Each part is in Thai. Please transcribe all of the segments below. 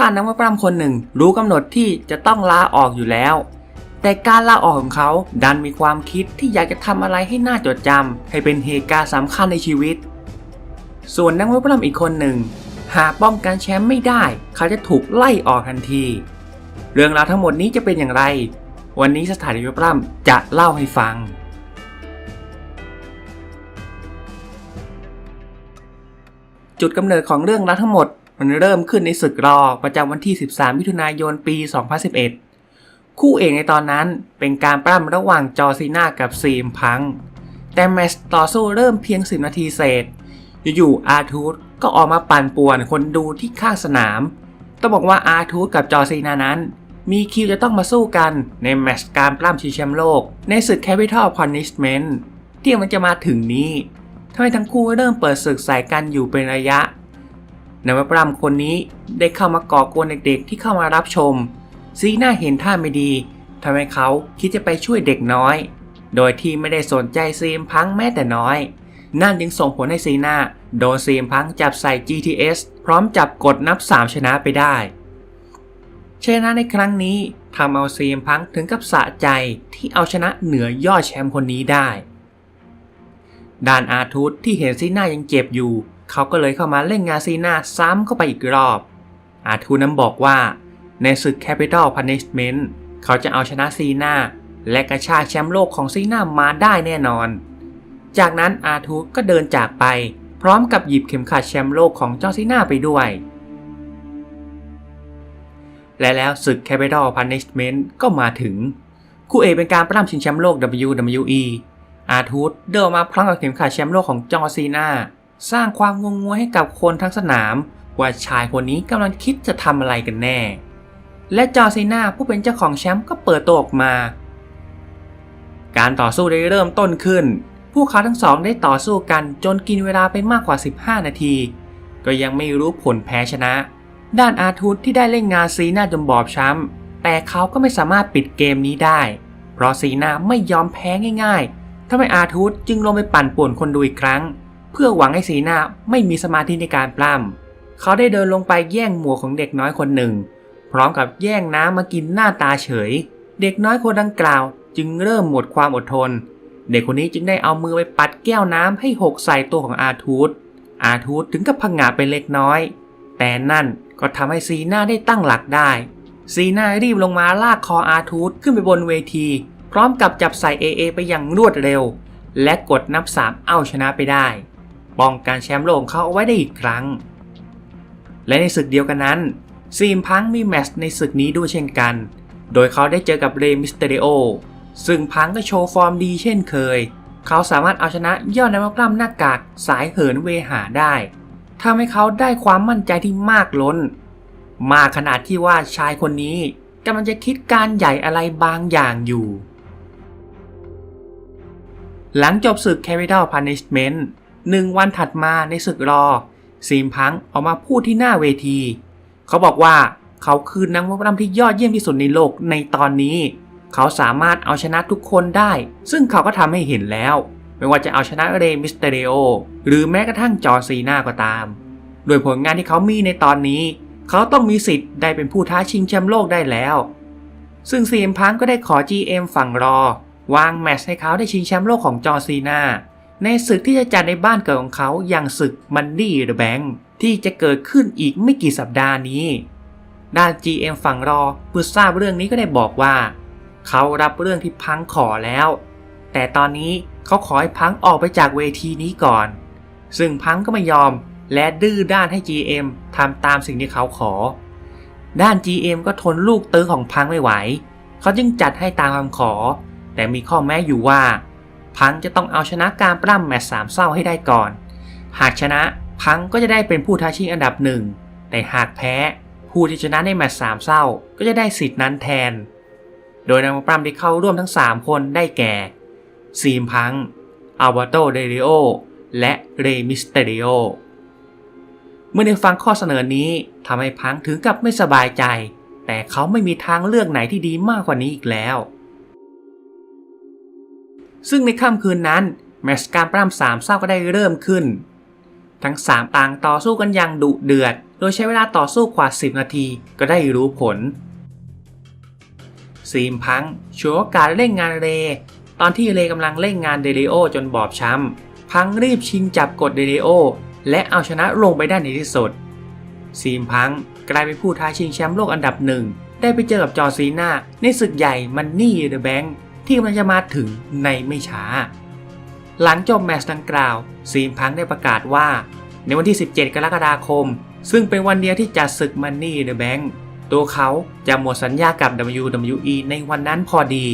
ถ้านักมวยปล้ำคนหนึ่ง รู้กำหนดที่จะต้องลาออกอยู่แล้ว แต่การลาออกของเขาดันมีความคิดที่อยากจะทำอะไรให้น่าจดจำให้เป็นเหตุการณ์สำคัญในชีวิต ส่วนนักมวยปล้ำอีกคนหนึ่ง หากป้องกันแชมป์ไม่ได้ เขาจะถูกไล่ออกทันที เรื่องราวทั้งหมดนี้จะเป็นอย่างไร วันนี้สถานีมวยปล้ำจะเล่าให้ฟังจุดกำเนิดของเรื่องราวทั้งหมด มันเริ่มขึ้นในศึกรอประจำวันที่ 13 มิถุนายน ปี 2011 คู่เอกในตอนนั้นเป็นการปล้ำระหว่างจอซีนากับซีมพัง แต่แมตช์ต่อสู้เริ่มเพียง 10 นาทีเศษ อยู่ๆอาทูธก็ออกมาปั่นป่วนคนดูที่ข้างสนาม ต้องบอกว่าอาทูธกับจอซีนานั้น มีคิวจะต้องมาสู้กันในแมตช์การปล้ำชิงแชมป์โลก ในศึก Capital Punishment ที่มันจะมาถึงนี้ทำให้ทั้งคู่เริ่มเปิดศึกใส่กันอยู่เป็นระยะ ในวัยปล้ำคนนี้ได้เข้ามาก่อกวนเด็กๆที่เข้ามารับชม ซีน่าเห็นท่าไม่ดีทำให้เขาคิดจะไปช่วยเด็กน้อย โดยที่ไม่ได้สนใจซีมพังแม้แต่น้อย นั่นจึงส่งผลให้ซีน่าโดนซีมพังจับใส่ GTS พร้อมจับกดนับ 3 ชนะไปได้ชนะในครั้งนี้ทำเอาซีมพังถึงกับสะใจที่เอาชนะเหนือยอดแชมป์คนนี้ได้ ด้านอาทูตที่เห็นซีน่ายังเจ็บอยู่ เขาก็เลยเข้ามาเล่นงานซีนาซ้ำเข้าไปอีกรอบ อาทูนั้นบอกว่า ในศึก Capital Punishment เขาจะเอาชนะซีนาและกระชากแชมป์โลกของซีนามาได้แน่นอน จากนั้นอาทูก็เดินจากไป พร้อมกับหยิบเข็มขัดแชมป์โลกของเจ้าซีนาไปด้วย และแล้วศึก Capital Punishment ก็มาถึง คู่เอกเป็นการปล้ำชิงแชมป์โลก WWE อาทูตเดินมาพร้อมกับเข็มขัดแชมป์โลกของจอซีนา สร้างความงงงวยให้กับคนทั้งสนาม ว่าชายคนนี้กำลังคิดจะทำอะไรกันแน่ และจอร์ซีนาผู้เป็นเจ้าของแชมป์ก็เปิดตัวออกมา การต่อสู้ได้เริ่มต้นขึ้น พวกเขาทั้งสองได้ต่อสู้กันจนกินเวลาไปมากกว่า 15 นาที ก็ยังไม่รู้ผลแพ้ชนะ ด้านอาทูตที่ได้เล่นงานซีนาจนบอบช้ำแต่เขาก็ไม่สามารถปิดเกมนี้ได้ เพราะซีนาไม่ยอมแพ้ง่ายๆทำให้อาทูตจึงลงไปปั่นป่วนคนดูอีกครั้ง พื่อหวังให้ซีน่าไม่มีสมาธิในการปล้ำเขาได้เดินลงไปแย่งหมวกของเด็กน้อยคนหนึ่ง พร้อมกับแย่งน้ำมากินหน้าตาเฉย เด็กน้อยคนดังกล่าว จึงเริ่มหมดความอดทน เด็กคนนี้จึงได้เอามือไปปัดแก้วน้ำให้หกใส่ตัวของอาทูตอาทูตถึงกับพังงาไปเล็กน้อย แต่นั่นก็ทำให้ซีน่าได้ตั้งหลักได้ ซีน่ารีบลงมาลากคออาทูตขึ้นไปบนเวที พร้อมกับจับใส่ AA ไปอย่างรวดเร็ว และกดนับสามเอาชนะไปได้ ป้องกันแชมป์โลกเขาเอาไว้ได้อีกครั้ง และในศึกเดียวกันนั้นซีมพังมีแมตช์ในศึกนี้ด้วยเช่นกัน โดยเขาได้เจอกับเรมิสเตอริโอซึ่งพังก็โชว์ฟอร์มดีเช่นเคย เขาสามารถเอาชนะยอดนักกล้ามหน้ากากสายเหินเวหาได้ทำให้เขาได้ความมั่นใจที่มากล้น มากขนาดที่ว่าชายคนนี้กำลังจะคิดการใหญ่อะไรบางอย่างอยู่ หลังจบศึก Capital Punishment หนึ่งวันถัดมาในศึกรอ ซีมพังออกมาพูดที่หน้าเวที เขาบอกว่าเขาคือนักมวยปล้ำที่ยอดเยี่ยมที่สุดในโลกในตอนนี้ เขาสามารถเอาชนะทุกคนได้ ซึ่งเขาก็ทำให้เห็นแล้ว ไม่ว่าจะเอาชนะเรมิสเตเรโอหรือแม้กระทั่งจอร์ซีนาก็ตาม โดยผลงานที่เขามีในตอนนี้ เขาต้องมีสิทธิ์ได้เป็นผู้ท้าชิงแชมป์โลกได้แล้ว ซึ่งซีมพังก็ได้ขอ GM ฝั่งรอ วางแมตช์ให้เขาได้ชิงแชมป์โลกของจอร์ซีนา ในศึกที่จะจัดในบ้านเกิดของเขาอย่างศึกมันดี้เดอะแบงที่จะเกิดขึ้นอีกไม่กี่สัปดาห์นี้ ด้าน GM ฝั่งรอเมื่อทราบเรื่องนี้ก็ได้บอกว่า เขารับเรื่องที่พังขอแล้ว แต่ตอนนี้เขาขอให้พังออกไปจากเวทีนี้ก่อน ซึ่งพังก็ไม่ยอมและดื้อด้านให้ GM ทำตามสิ่งที่เขาขอ ด้าน GM ก็ทนลูกตื้อของพังไม่ไหว เขาจึงจัดให้ตามคำขอ แต่มีข้อแม้อยู่ว่า พังจะต้องเอาชนะการปล้ำแมตช์สามเศร้าให้ได้ก่อน หากชนะพังก็จะได้เป็นผู้ท้าชิงอันดับหนึ่งแต่หากแพ้ผู้ที่ชนะในแมตช์สามเศร้าก็จะได้สิทธินั้นแทน โดยนักปล้ำที่เข้าร่วมทั้ง 3 คนได้แก่ ซีมพังอัลบาโตเดริโอ และเรมิสเตเริโอ เมื่อได้ฟังข้อเสนอนี้ทำให้พังถึงกับไม่สบายใจ แต่เขาไม่มีทางเลือกไหนที่ดีมากกว่านี้อีกแล้ว ซึ่งในค่ำคืนนั้นแมชการปล้ำสามเศร้าก็ได้เริ่มขึ้น ทั้ง3ต่างต่อสู้กันอย่างดุเดือด โดยใช้เวลาต่อสู้กว่า 10 นาทีก็ได้รู้ผล ซีมพังฉวยโอกาสเล่นงานเร ตอนที่เรกำลังเล่นงานเดลิโอจนบอบช้ำ พังรีบชิงจับกดเดลิโอและเอาชนะลงไปได้ในที่สุด ซีมพังกลายเป็นผู้ท้าชิงแชมป์โลกอันดับหนึ่งได้ไปเจอกับจอซีนาในศึกใหญ่มันนี่เดอะแบงค์ ที่กำลังจะมาถึงในไม่ช้า หลังจบแมตช์ดังกล่าว ซีมพังได้ประกาศว่า ในวันที่ 17 กรกฎาคม ซึ่งเป็นวันเดียวที่จัดศึกมันนี่เดอะแบงค์ตัวเขาจะหมดสัญญากับ WWE ในวันนั้นพอดี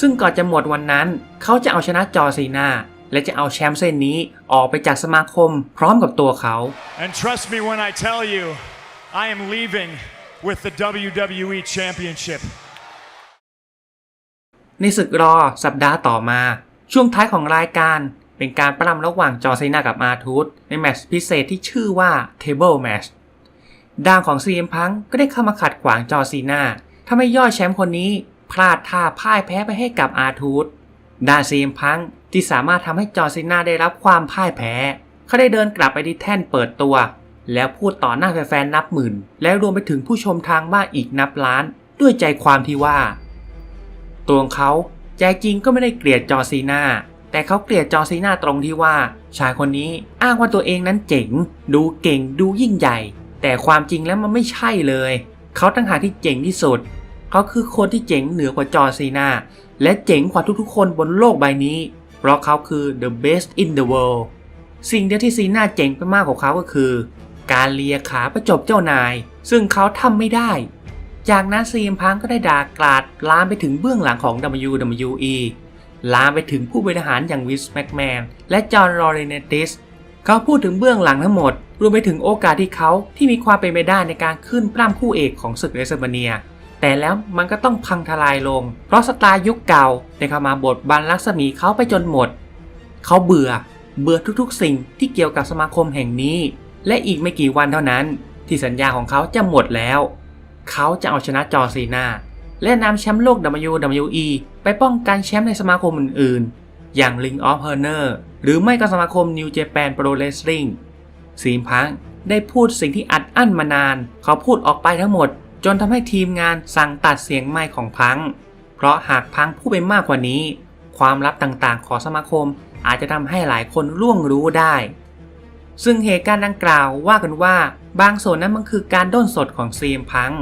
ซึ่งก่อนจะหมดวันนั้น เขาจะเอาชนะจอซีนาและจะเอาแชมป์เส้นนี้ออกไปจากสมาคมพร้อมกับตัวเขา And trust me when I tell you, I am leaving with the WWE Championship. ในศึกรอสัปดาห์ต่อมา ช่วงท้ายของรายการเป็นการประล้ำระหว่างจอซีนากับอาร์ทูธในแมตช์พิเศษที่ชื่อว่า Table Match ด้านของ CM Punk ก็ได้เข้ามาขัดขวางจอซีนาทำให้ยอดแชมป์คนนี้พลาดท่าพ่ายแพ้ไปให้กับอาร์ทูธด้าน CM Punk ที่สามารถทำให้จอซีนาได้รับความพ่ายแพ้ เขาได้เดินกลับไปที่แท่นเปิดตัว แล้วพูดต่อหน้าแฟนๆนับหมื่น และรวมไปถึงผู้ชมทางบ้านอีกนับล้าน ด้วยใจความที่ว่า ตัวของเขาใจจริงก็ไม่ได้เกลียดจอซีนาแต่เขาเกลียดจอซีนาตรงที่ว่า ชายคนนี้อ้างว่าตัวเองนั้นเจ๋ง ดูเก่งดูยิ่งใหญ่ แต่ความจริงแล้วมันไม่ใช่เลย เขาตั้งหากที่เจ๋งที่สุด เขาคือคนที่เจ๋งเหนือกว่าจอซีนาและเจ๋งกว่าทุกๆ คนบนโลกใบนี้ เพราะเขาคือ the best in the world สิ่งเดียวที่ซีนาเจ๋งไปมากกว่าเขาก็คือ การเลียขาประจบเจ้านาย ซึ่งเขาทำไม่ได้ จากนั้นซีมพังก็ได้ด่ากราดลามไปถึงเบื้องหลังของ WWE ลามไปถึงผู้บริหารอย่างวิสแมกแมนและจอห์นลอเรนติสเขาพูดถึงเบื้องหลังทั้งหมด รวมไปถึงโอกาสที่เขาที่มีความเป็นไปได้ในการขึ้นปล้ำคู่เอกของศึกเรสเบเนีย แต่แล้วมันก็ต้องพังทลายลง เพราะสไตล์ยุคเก่าได้เข้ามาบดบันลักษมีเขาไปจนหมด เขาเบื่อ เบื่อทุกๆ สิ่งที่เกี่ยวกับสมาคมแห่งนี้ และอีกไม่กี่วันเท่านั้น ที่สัญญาของเขาจะหมดแล้ว เขาจะเอาชนะจอร์ซีนาและนำแชมป์โลก WWE ไปป้องกันแชมป์ในสมาคมอื่นๆ อย่าง Ring of Honor หรือไม่ก็สมาคม New Japan Pro Wrestling ซีมพังได้พูดสิ่งที่อัดอั้นมานาน เขาพูดออกไปทั้งหมด จนทำให้ทีมงานสั่งตัดเสียงไมค์ของพัง เพราะหากพังพูดไปมากกว่านี้ ความลับต่างๆ ของสมาคมอาจจะทำให้หลายคนล่วงรู้ได้ ซึ่งเหตุการณ์ดังกล่าวว่ากันว่าบางส่วนนั้นมันคือการด้นสดของซีมพัง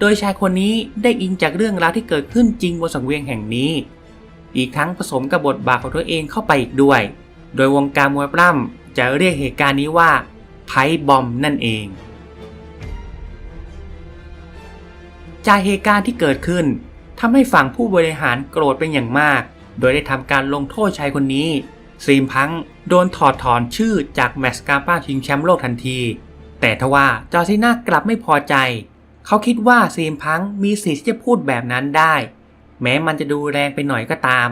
โดยชายคนนี้ได้อิงจากเรื่องราวที่เกิดขึ้นจริงบนสังเวียนแห่งนี้ อีกทั้งผสมกับบทบาทของตัวเองเข้าไปอีกด้วย โดยวงการมวยปล้ำจะเรียกเหตุการณ์นี้ว่าไพ่บอมนั่นเอง จากเหตุการณ์ที่เกิดขึ้นทำให้ฝั่งผู้บริหารโกรธเป็นอย่างมาก โดยได้ทำการลงโทษชายคนนี้ ซีมพังโดนถอดถอนชื่อจากแมตช์การป้าชิงแชมป์โลกทันที แต่ทว่าจอร์ซีน่ากลับไม่พอใจ เขาคิดว่าซีมพังมีสิทธิ์ที่จะพูดแบบนั้นได้ แม้มันจะดูแรงไปหน่อยก็ตาม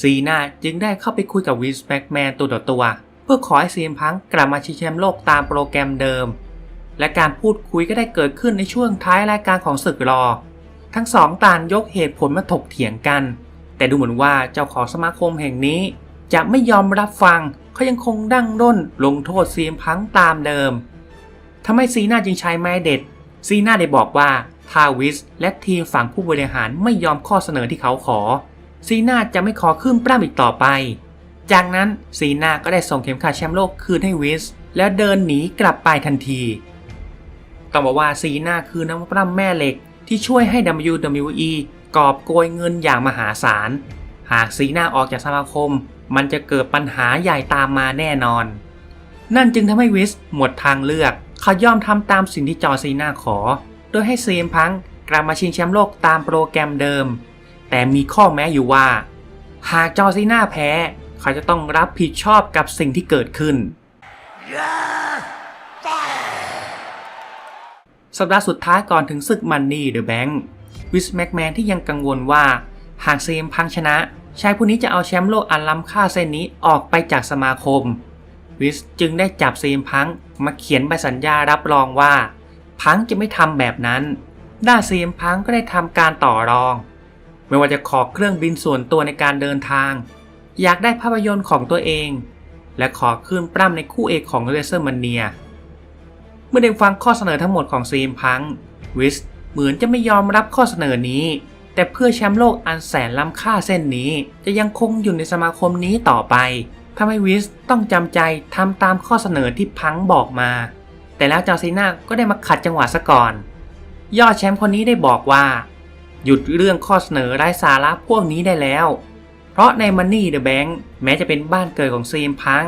ซีน่าจึงได้เข้าไปคุยกับวินส์แม็กแมนตัวต่อตัว เพื่อขอให้ซีมพังกลับมาชิงแชมป์โลกตามโปรแกรมเดิม และการพูดคุยก็ได้เกิดขึ้นในช่วงท้ายรายการของศึกรอ ทั้งสองต่างยกเหตุผลมาถกเถียงกัน แต่ดูเหมือนว่าเจ้าของสมาคมแห่งนี้ จะไม่ยอมรับฟังเขายังคงดั้งด้นลงโทษซีมพังตามเดิมทำให้ซีน่าจึงใช้ไม้เด็ด ซีน่าได้บอกว่าถ้าวิสและทีมฝั่งผู้บริหารไม่ยอมข้อเสนอที่เขาขอ ซีน่าจะไม่ขอขึ้นปล้ำอีกต่อไป จากนั้นซีน่าก็ได้ส่งเข็มขัดแชมป์โลกคืนให้วิส แล้วเดินหนีกลับไปทันทีต้องบอกว่าซีน่าคือนักปล้ำแม่เหล็กที่ช่วยให้ WWE กอบโกยเงินอย่างมหาศาล หากซีน่าออกจากสมาคม มันจะเกิดปัญหาใหญ่ตามมาแน่นอน นั่นจึงทำให้วิสหมดทางเลือก เขายอมทำตามสิ่งที่จอซีน่าขอ โดยให้เซีมพังกลับมาชิงแชมป์โลกตามโปรแกรมเดิม แต่มีข้อแม้อยู่ว่า หากจอซีน่าแพ้ เขาจะต้องรับผิดชอบกับสิ่งที่เกิดขึ้นสัปดาห์สุดท้ายก่อนถึงศึกมันนี่เดอะแบงค์วิสแม็กแมนที่ยังกังวลว่า หากเซีมพังชนะ ชายผู้นี้จะเอาแชมป์โลกอันล้ำค่าเส้นนี้ออกไปจากสมาคม วิสจึงได้จับซีมพังมาเขียนใบสัญญารับรองว่า พังจะไม่ทำแบบนั้นด้านซีมพังก็ได้ทำการต่อรอง ไม่ว่าจะขอเครื่องบินส่วนตัวในการเดินทาง อยากได้ภาพยนตร์ของตัวเอง และขอขึ้นปล้ำในคู่เอกของเรเซอร์มันเนียเมื่อได้ฟังข้อเสนอทั้งหมดของซีมพังวิสเหมือนจะไม่ยอมรับข้อเสนอนี้ แต่เพื่อแชมป์โลกอันแสนล้ำค่าเส้นนี้ จะยังคงอยู่ในสมาคมนี้ต่อไปทำให้วิสต้องจำใจทำตามข้อเสนอที่พังบอกมา แต่แล้วจอซีน่าก็ได้มาขัดจังหวะซะก่อน ยอดแชมป์คนนี้ได้บอกว่า หยุดเรื่องข้อเสนอไร้สาระพวกนี้ได้แล้ว เพราะใน Money the Bank แม้จะเป็นบ้านเกิดของซีมพัง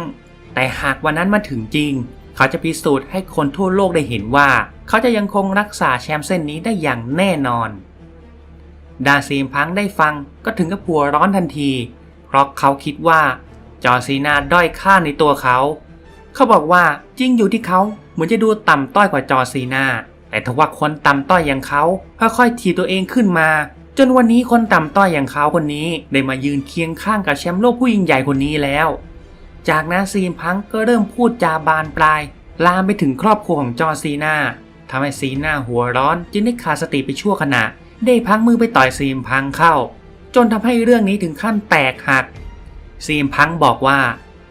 แต่หากวันนั้นมาถึงจริง เขาจะพิสูจน์ให้คนทั่วโลกได้เห็นว่า เขาจะยังคงรักษาแชมป์เส้นนี้ได้อย่างแน่นอน ดาซีมพังได้ฟังก็ถึงกับหัวร้อนทันที เพราะเขาคิดว่าจอซีนาด้อยค่าในตัวเขา เขาบอกว่าจริงอยู่ที่เขาเหมือนจะดูต่ำต้อยกว่าจอซีนาแต่ทว่าคนต่ำต้อยอย่างเขาค่อยๆถีบตัวเองขึ้นมา จนวันนี้คนต่ำต้อยอย่างเขาคนนี้ได้มายืนเคียงข้างกับแชมป์โลกผู้ยิ่งใหญ่คนนี้แล้ว จากนั้นซีมพังก็เริ่มพูดจาบานปลาย ลามไปถึงครอบครัวของจอซีนาทำให้ซีนาหัวร้อนจึงได้ขาดสติไปชั่วขณะ ได้พังมือไปต่อยซีมพังเข้า จนทำให้เรื่องนี้ถึงขั้นแตกหัก ซีมพังบอกว่า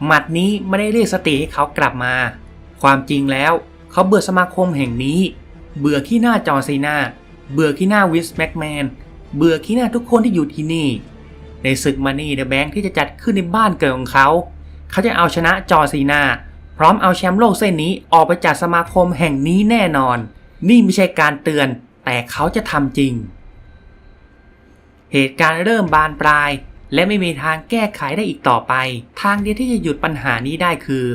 หมัดนี้ไม่ได้เรียกสติให้เขากลับมา ความจริงแล้วเขาเบื่อสมาคมแห่งนี้ เบื่อขี้หน้าจอซีนาเบื่อขี้หน้าวิสแม็กแมน เบื่อขี้หน้าทุกคนที่อยู่ที่นี่ ในศึกมันนี่เดอะแบงค์ที่จะจัดขึ้นในบ้านเกิดของเขา เขาจะเอาชนะจอซีนาพร้อมเอาแชมป์โลกเส้นนี้ออกไปจากสมาคมแห่งนี้แน่นอน นี่ไม่ใช่การเตือน แต่เขาจะทำจริง เหตุการณ์เริ่มบานปลาย และไม่มีทางแก้ไขได้อีกต่อไป ทางเดียวที่จะหยุดปัญหานี้ได้คือ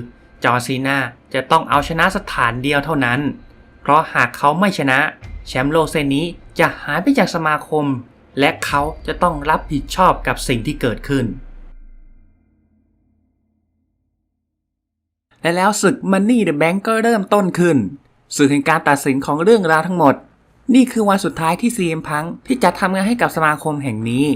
จอร์ซีนาจะต้องเอาชนะสถานเดียวเท่านั้น เพราะหากเขาไม่ชนะ แชมป์โลกเส้นนี้จะหายไปจากสมาคม และเขาจะต้องรับผิดชอบกับสิ่งที่เกิดขึ้นและแล้วศึก Money the Bank ก็เริ่มต้นขึ้นศึกแห่งการตัดสินของเรื่องราวทั้งหมด นี่คือวันสุดท้ายที่ซีมพังที่จะทำงานให้กับสมาคมแห่งนี้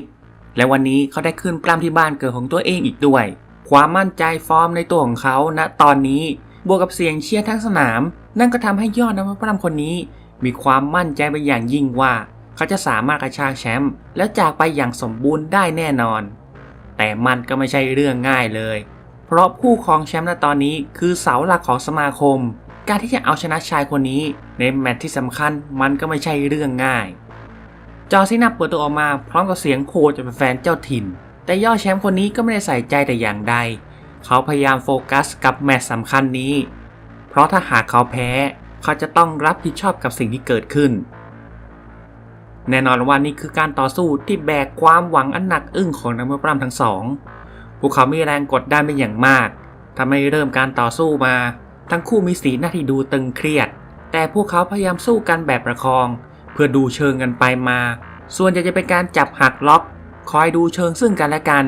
และวันนี้เขาได้ขึ้นปล้ำที่บ้านเกิดของตัวเองอีกด้วย ความมั่นใจฟอร์มในตัวของเขาณตอนนี้บวกกับเสียงเชียร์ทั้งสนาม นั่นก็ทำให้ยอดนักปล้ำคนนี้ มีความมั่นใจไปอย่างยิ่งว่า เขาจะสามารถกระชากแชมป์แล้วจากไปอย่างสมบูรณ์ได้แน่นอน แต่มันก็ไม่ใช่เรื่องง่ายเลย เพราะผู้ครองแชมป์ณตอนนี้คือเสาหลักของสมาคม การที่จะเอาชนะชายคนนี้ในแมตช์ที่สำคัญมันก็ไม่ใช่เรื่องง่าย จอซีนาเปิดตัวออกมาพร้อมกับเสียงโคจากแฟนเจ้าถิ่น แต่ยอดแชมป์คนนี้ก็ไม่ได้ใส่ใจแต่อย่างใด เขาพยายามโฟกัสกับแมตช์สำคัญนี้ เพราะถ้าหากเขาแพ้ เขาจะต้องรับผิดชอบกับสิ่งที่เกิดขึ้น แน่นอนว่านี่คือการต่อสู้ที่แบกความหวังอันหนักอึ้งของนักมวยปล้ำทั้งสองพวกเขามีแรงกดดันเป็นอย่างมากทำให้เริ่มการต่อสู้มา ทั้งคู่มีสีหน้าที่ดูตึงเครียด แต่พวกเขาพยายามสู้กันแบบประคอง เพื่อดูเชิงกันไปมา ส่วนใหญ่จะเป็นการจับหักล็อก คอยดูเชิงซึ่งกันและกัน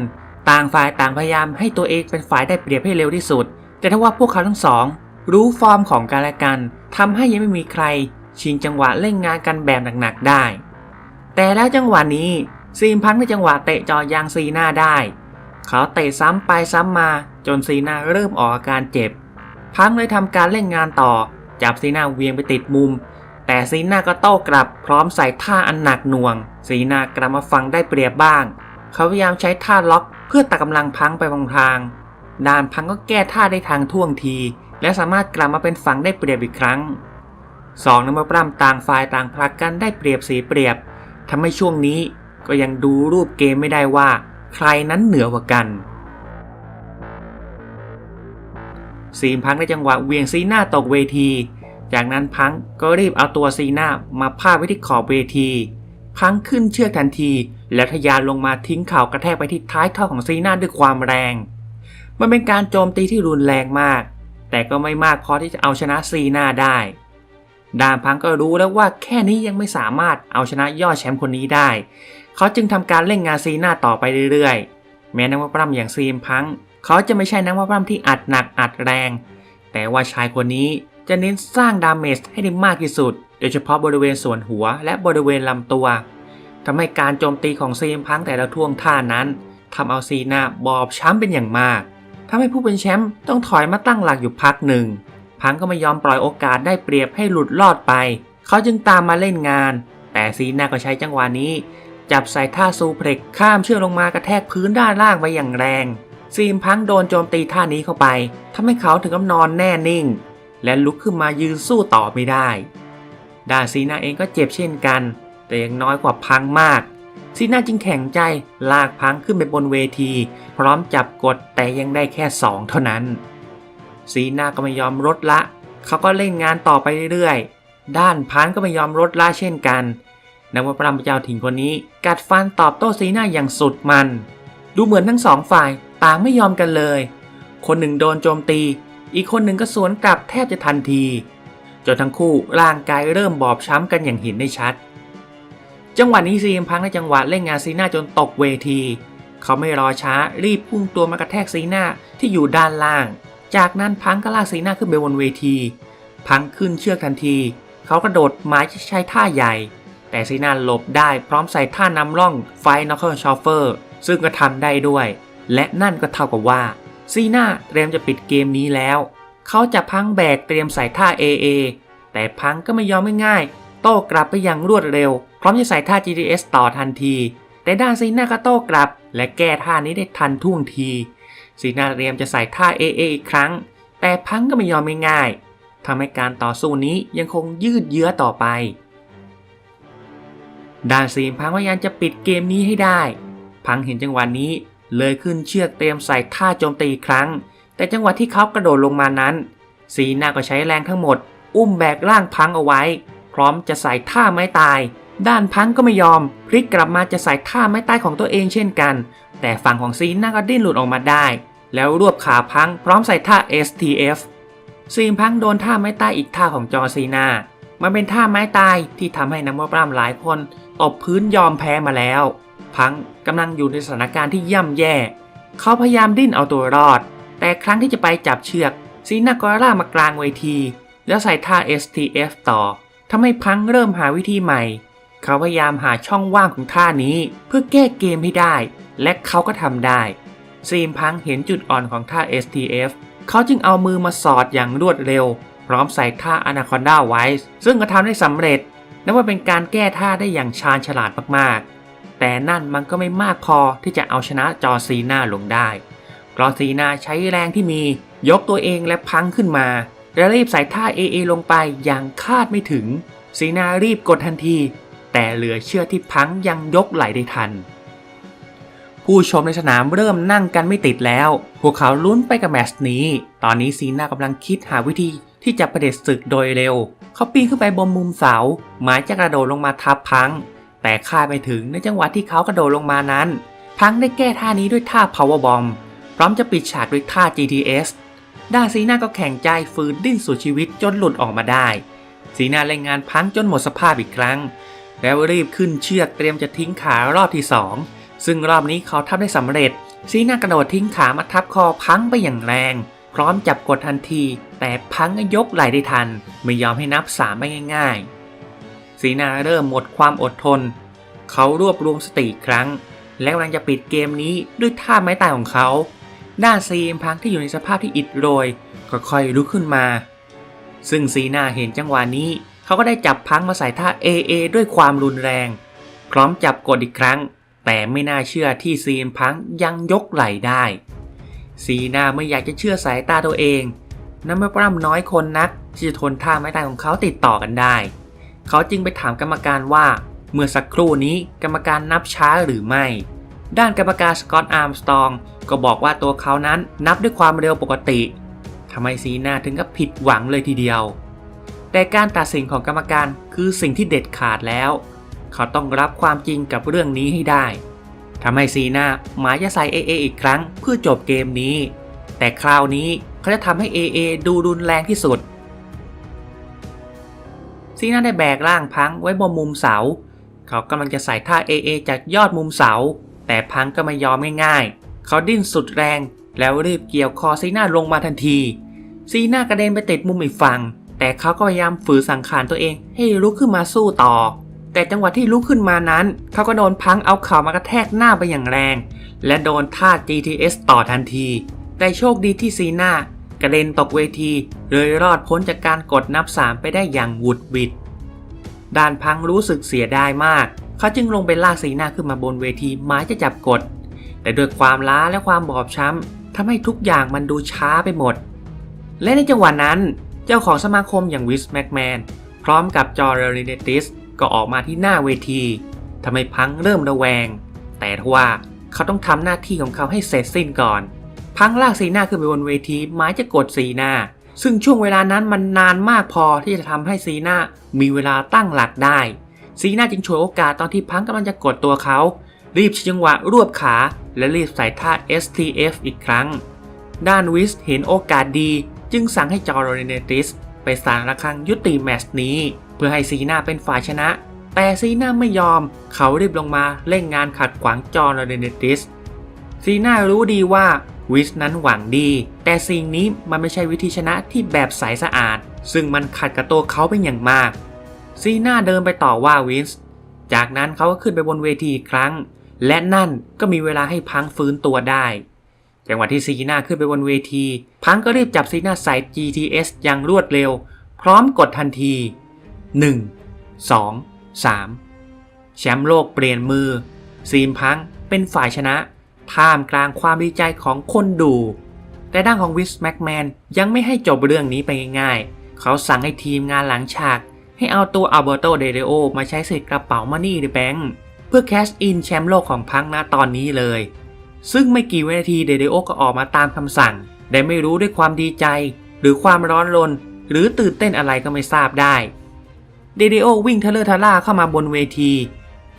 ต่างฝ่ายต่างพยายามให้ตัวเองเป็นฝ่ายได้เปรียบให้เร็วที่สุด แต่ถ้าว่าพวกเขาทั้งสอง รู้ฟอร์มของกันและกันทำให้ยังไม่มีใคร ชิงจังหวะเล่นงานกันแบบหนักๆได้ แต่แล้วจังหวะนี้ซีมพังในจังหวะเตะจอยางซีหน้าได้ เขาเตะซ้ำไปซ้ำมาจนซีนาเริ่มออกอาการเจ็บ พังเลยทำการเล่นงานต่อ จับซีนาเวียงไปติดมุม แต่ซีนาก็โต้กลับพร้อมใส่ท่าอันหนักหน่วง ซีนากลับมาฟังได้เปรียบบ้าง เขาพยายามใช้ท่าล็อกเพื่อตัดกำลังพังไปพลางๆดานพังก็แก้ท่าได้ทางท่วงที และสามารถกลับมาเป็นฝั่งได้เปรียบอีกครั้งสองนักมวยปล้ำต่างฝ่ายต่างผลักกันได้เปรียบสีเปรียบทำให้ช่วงนี้ก็ยังดูรูปเกมไม่ได้ว่า ใครนั้นเหนือกว่ากัน ซีมพังในจังหวะเวียงซีน้าตกเวที จากนั้นพังก็รีบเอาตัวซีน้ามาพาดไว้ที่ขอบเวที พังขึ้นเชือกทันที แล้วทะยานลงมาทิ้งเข่ากระแทกไปที่ท้ายท่อของซีน้าด้วยความแรง มันเป็นการโจมตีที่รุนแรงมาก แต่ก็ไม่มากพอที่จะเอาชนะซีน้าได้ดามพังก็รู้แล้วว่าแค่นี้ยังไม่สามารถเอาชนะยอดแชมป์คนนี้ได้ เขาจึงทำการเล่นงานซีน้าต่อไปเรื่อยๆ แม้นักมวยปล้ำอย่างซีมพัง เขาจะไม่ใช่นักมวยปล้ำที่อัดหนักอัดแรง แต่ว่าชายคนนี้จะเน้นสร้างดาเมจให้ได้มากที่สุด โดยเฉพาะบริเวณส่วนหัวและบริเวณลำตัวทำให้การโจมตีของซีมพังแต่ละท่วงท่านั้นทำเอาซีนาบอบช้ำเป็นอย่างมากทำให้ผู้เป็นแชมป์ต้องถอยมาตั้งหลักอยู่พักหนึ่ง พังก็ไม่ยอมปล่อยโอกาสได้เปรียบให้หลุดลอดไป เขาจึงตามมาเล่นงาน แต่ซีนาก็ใช้จังหวะนี้ จับใส่ท่าซูเพล็กข้ามเชือกลงมากระแทกพื้นด้านล่างไปอย่างแรง ซีมพังโดนโจมตีท่านี้เข้าไปทำให้เขาถึงกับนอนแน่นิ่ง และลุกขึ้นมายืนสู้ต่อไม่ได้ ด้านซีนาเองก็เจ็บเช่นกัน แต่ยังน้อยกว่าพังมาก ซีนาจึงแข็งใจลากพังขึ้นไปบนเวที พร้อมจับกดแต่ยังได้แค่สองเท่านั้น ซีนาก็ไม่ยอมลดละ เขาก็เล่นงานต่อไปเรื่อยๆ ด้านพันก็ไม่ยอมลดละเช่นกันนักวยปรำเจ้าถิ่นคนนี้ กัดฟันตอบโต้ซีนาอย่างสุดมัน ดูเหมือนทั้งสองฝ่าย ต่างไม่ยอมกันเลย คนหนึ่งโดนโจมตี อีกคนหนึ่งก็สวนกลับแทบจะทันทีจนทั้งคู่ร่างกายเริ่มบอบช้ำกันอย่างเห็นได้ชัด จังหวะนี้ซีมพังในจังหวะเล่นงานซีน่าจนตกเวที เขาไม่รอช้ารีบพุ่งตัวมากระแทกซีน่าที่อยู่ด้านล่าง จากนั้นพังก็ลากซีน่าขึ้นไปบนเวที พังขึ้นเชือกทันที เขากระโดดไม้ใช้ท่าใหญ่ แต่ซีน่าหลบได้พร้อมใส่ท่านำร่องไฟน็อกเกิลชอฟเฟอร์ซึ่งก็ทำได้ด้วย และนั่นก็เท่ากับว่า ซีน่าเตรียมจะปิดเกมนี้แล้ว เขาจะพังแบกเตรียมใส่ท่า AA แต่พังก็ไม่ยอมง่ายๆโต้กลับไปอย่างรวดเร็ว พร้อมจะใส่ท่า GTS ต่อทันที แต่ด้านซีน่าก็โต้กลับ และแก้ท่านี้ได้ทันท่วงที ซีน่าเตรียมจะใส่ท่า AA อีกครั้ง แต่พังก็ไม่ยอมง่ายๆทำให้การต่อสู้นี้ยังคงยืดเยื้อต่อไปด้านซีมพังพยายามจะปิดเกมนี้ให้ได้ พังเห็นจังหวะนี้ เลยขึ้นเชือกเตรียมใส่ท่าโจมตีอีกครั้ง แต่จังหวะที่เขากระโดดลงมานั้นซีนาก็ใช้แรงทั้งหมด อุ้มแบกร่างพังเอาไว้ พร้อมจะใส่ท่าไม้ตาย ด้านพังก็ไม่ยอม พลิกกลับมาจะใส่ท่าไม้ตายของตัวเองเช่นกัน แต่ฝั่งของซีน่าก็ดิ้นหลุดออกมาได้ แล้วรวบขาพังพร้อมใส่ท่า STF ซีมพังโดนท่าไม้ตายอีกท่าของจอซีนามันเป็นท่าไม้ตายที่ทำให้นักมวยปล้ำหลายคนตบพื้นยอมแพ้มาแล้ว พังกำลังอยู่ในสถานการณ์ที่ย่ำแย่ เขาพยายามดิ้นเอาตัวรอด แต่ครั้งที่จะไปจับเชือกซีนากอร่ามากลางเวที แล้วใส่ท่า STF ต่อทำให้พังเริ่มหาวิธีใหม่ เขาพยายามหาช่องว่างของท่านี้เพื่อแก้เกมให้ได้ และเขาก็ทำได้ ซีมพังเห็นจุดอ่อนของท่า STF เขาจึงเอามือมาสอดอย่างรวดเร็ว พร้อมใส่ท่า Anaconda ไว้ซึ่งก็ทำได้สำเร็จนับว่าเป็นการแก้ท่าได้อย่างชาญฉลาดมากๆ แต่นั่นมันก็ไม่มากพอที่จะเอาชนะจอซีนาลงได้เพราะซีนาใช้แรงที่มี ยกตัวเองและพังขึ้นมา และรีบใส่ท่า AA ลงไปอย่างคาดไม่ถึง ซีนารีบกดทันที แต่เหลือเชื่อที่พังยังยกไหลได้ทัน ผู้ชมในสนามเริ่มนั่งกันไม่ติดแล้ว พวกเขาลุ้นไปกับแมตช์นี้ ตอนนี้ซีนากำลังคิดหาวิธีที่จะประเด็จศึกโดยเร็ว เขาปีนขึ้นไปบนมุมเสา หมายจะกระโดดลงมาทับพัง แต่คาดไม่ถึงในจังหวะที่เขากระโดดลงมานั้นพังได้แก้ท่านี้ด้วยท่า power bomb พร้อมจะปิดฉากด้วยท่า GTS ด้านซีน่าก็แข่งใจฝืนดิ้นสุดชีวิตจนหลุดออกมาได้ ซีน่าเล่นงานพังจนหมดสภาพอีกครั้ง แล้วรีบขึ้นเชือกเตรียมจะทิ้งขารอบที่สองซึ่งรอบนี้เขาทำได้สำเร็จ ซีน่ากระโดดทิ้งขามาทับคอพังไปอย่างแรง พร้อมจับกดทันที แต่พังก็ยกไหลได้ทัน ไม่ยอมให้นับสามไปง่าย ๆ ซีนาเริ่มหมดความอดทน เขารวบรวมสติครั้ง และกำลังจะปิดเกมนี้ด้วยท่าไม้ตายของเขา ด้านซีมพังที่อยู่ในสภาพที่อิดโรยก็ค่อยลุกขึ้นมา ซึ่งซีนาเห็นจังหวะนี้ เขาก็ได้จับพังมาใส่ท่า AA ด้วยความรุนแรง พร้อมจับกดอีกครั้ง แต่ไม่น่าเชื่อที่ซีมพังยังยกไหลได้ ซีนาไม่อยากจะเชื่อสายตาตัวเองนั่นไม่ปร่ำน้อยคนนักที่จะทนท่าไม้ตายของเขาติดต่อกันได้ เขาจึงไปถามกรรมการว่า เมื่อสักครู่นี้กรรมการนับช้าหรือไม่ ด้านกรรมการสกอตต์อาร์มสตองก็บอกว่าตัวเขานั้นนับด้วยความเร็วปกติทำไมซีน่าถึงกับผิดหวังเลยทีเดียว แต่การตัดสินของกรรมการคือสิ่งที่เด็ดขาดแล้ว เขาต้องรับความจริงกับเรื่องนี้ให้ได้ทำให้ซีน่าหมายจะใส่ AA อีกครั้งเพื่อจบเกมนี้ แต่คราวนี้เขาจะทำให้ AA ดูรุนแรงที่สุด ซีน่าได้แบกร่างพังไว้บนมุมเสา เขากำลังจะใส่ท่า AA จากยอดมุมเสา แต่พังก็ไม่ยอมง่ายๆ เขาดิ้นสุดแรง แล้วรีบเกี่ยวคอซีน่าลงมาทันที ซีน่ากระเด็นไปติดมุมอีกฝั่ง แต่เขาก็พยายามฝืนสังขารตัวเองให้ลุกขึ้นมาสู้ต่อ แต่จังหวะที่ลุกขึ้นมานั้น เขาก็โดนพังเอาเข่ามากระแทกหน้าไปอย่างแรง และโดนท่า GTS ต่อทันที แต่โชคดีที่ซีน่า กระเด็นตกเวทีเลยรอดพ้นจากการกดนับสามไปได้อย่างหวุดหวิดด้านพังรู้สึกเสียดายมาก เขาจึงลงไปลากซีหน่าขึ้นมาบนเวทีหมายจะจับกด แต่ด้วยความล้าและความบอบช้ำทำให้ทุกอย่างมันดูช้าไปหมด และในจังหวะนั้น เจ้าของสมาคมอย่างวิสแมกแมนพร้อมกับจอร์เรเนติสก็ออกมาที่หน้าเวทีทำให้พังเริ่มระแวง แต่ว่าเขาต้องทำหน้าที่ของเขาให้เสร็จสิ้นก่อน พังลากซีหน้าขึ้นไปบนเวทีหมายจะกดซีหน้า ซึ่งช่วงเวลานั้นมันนานมากพอที่จะทำให้ซีหน้ามีเวลาตั้งหลักได้ซีหน้าจึงฉวยโอกาสตอนที่พังกำลังจะกดตัวเขา รีบชิงจังหวะรวบขา และรีบใส่ท่า STF อีกครั้ง ด้านวิสเห็นโอกาสดี จึงสั่งให้จอร์เรเนติสไปสางระฆังยุติแมตช์นี้ เพื่อให้ซีน้าเป็นฝ่ายชนะ แต่ซีน้าไม่ยอม เขารีบลงมาเล่นงานขัดขวางจอร์เรเนติส ซีน่ารู้ดีว่าวิสนั้นหวังดี แต่สิ่งนี้มันไม่ใช่วิธีชนะที่แบบใสสะอาด ซึ่งมันขัดกับตัวเขาเป็นอย่างมาก ซีน่าเดินไปต่อว่าวิส จากนั้นเขาก็ขึ้นไปบนเวทีอีกครั้ง และนั่นก็มีเวลาให้พังฟื้นตัวได้ จังหวะที่ซีน่าขึ้นไปบนเวที พังก็รีบจับซีน่าใส่ GTS อย่างรวดเร็ว พร้อมกดทันที 1 2 3 แชมป์โลกเปลี่ยนมือ ซีมพังเป็นฝ่ายชนะ ท่ามกลางความดีใจของคนดู แต่ด้านของวิสแม็กแมนยังไม่ให้จบเรื่องนี้ไปง่ายๆ เขาสั่งให้ทีมงานหลังฉาก ให้เอาตัวอัลเบอร์โตเดเรโอมาใช้สิทธิ์กระเป๋ามานี่ในแบงค์เพื่อแคชอินแชมป์โลกของพังณตอนนี้เลย ซึ่งไม่กี่วินาทีเดเดโอก็ออกมาตามคำสั่ง แต่ไม่รู้ด้วยความดีใจ หรือความร้อนรน หรือตื่นเต้นอะไรก็ไม่ทราบได้เดเดโอวิ่งทะเลอะทะล่าเข้ามาบนเวที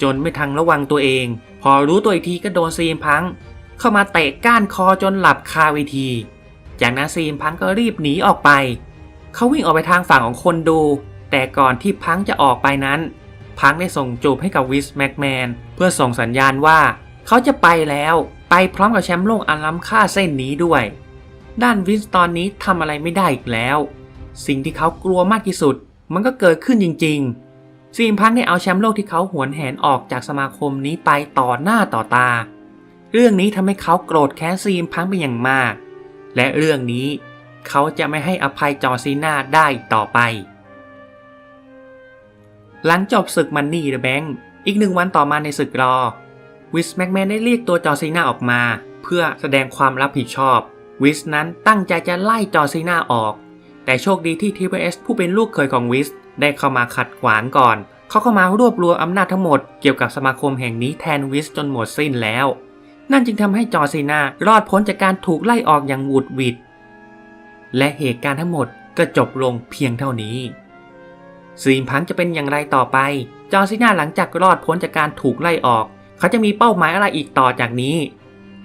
จนไม่ทันระวังตัวเอง อรู้ตัวอีกทีก็โดนซีมพัง เข้ามาเตะก้านคอจนหลับคาเวที จากนั้นซีมพังก็รีบหนีออกไป เขาวิ่งออกไปทางฝั่งของคนดู แต่ก่อนที่พังจะออกไปนั้น พังได้ส่งจูบให้กับวิสแม็กแมนเพื่อส่งสัญญาณว่า เขาจะไปแล้วไปพร้อมกับแชมป์โลกอันล้ำค่าเส้นนี้ด้วย ด้านวินสตอนนี้ทำอะไรไม่ได้อีกแล้ว สิ่งที่เขากลัวมากที่สุด มันก็เกิดขึ้นจริงๆ ซีมพังได้เอาแชมป์โลกที่เขาหวนแหนออกจากสมาคมนี้ไปต่อหน้าต่อตา เรื่องนี้ทำให้เขาโกรธแค้นซีมพังเป็นอย่างมาก และเรื่องนี้เขาจะไม่ให้อภัยจอซีนาได้ต่อไป หลังจบศึกมันนี่เดอะแบงค์อีกหนึ่งวันต่อมาในศึกรอ วิสแม็กแมนได้เรียกตัวจอซีนาออกมา เพื่อแสดงความรับผิดชอบ วิสนั้นตั้งใจจะไล่จอซีนาออก แต่โชคดีที่ TBS ผู้เป็นลูกเคยของวิส ได้เข้ามาขัดขวางก่อน เขาเข้ามารวบรวมอำนาจทั้งหมดเกี่ยวกับสมาคมแห่งนี้แทนวิสจนหมดสิ้นแล้ว นั่นจึงทำให้จอร์ซีนารอดพ้นจากการถูกไล่ออกอย่างหวุดหวิด และเหตุการณ์ทั้งหมดก็จบลงเพียงเท่านี้ซีมพังจะเป็นอย่างไรต่อไป จอร์ซีนาหลังจากรอดพ้นจากการถูกไล่ออก เขาจะมีเป้าหมายอะไรอีกต่อจากนี้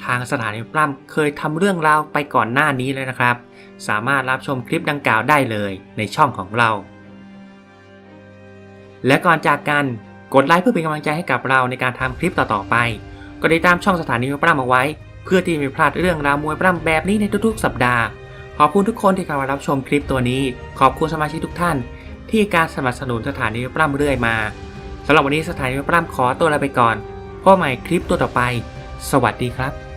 ทางสถานีปล้ำเคยทำเรื่องราวไปก่อนหน้านี้เลยนะครับ สามารถรับชมคลิปดังกล่าวได้เลยในช่องของเรา และก่อนจากกันกดไลค์เพื่อเป็นกำลังใจให้กับเราในการทำคลิปต่อๆไป ก็ติดตามช่องสถานีมวยปล้ำเอาไว้ เพื่อที่จะไม่พลาดเรื่องราวมวยปล้ำแบบนี้ในทุกๆ สัปดาห์ ขอบคุณทุกคนที่เข้ามารับชมคลิปตัวนี้ ขอบคุณสมาชิกทุกท่าน ที่การสนับสนุนสถานีมวยปล้ำเรื่อยมาสำหรับวันนี้สถานีมวยปล้ำขอตัวลาไปก่อนพบใหม่คลิปตัวต่อไป สวัสดีครับ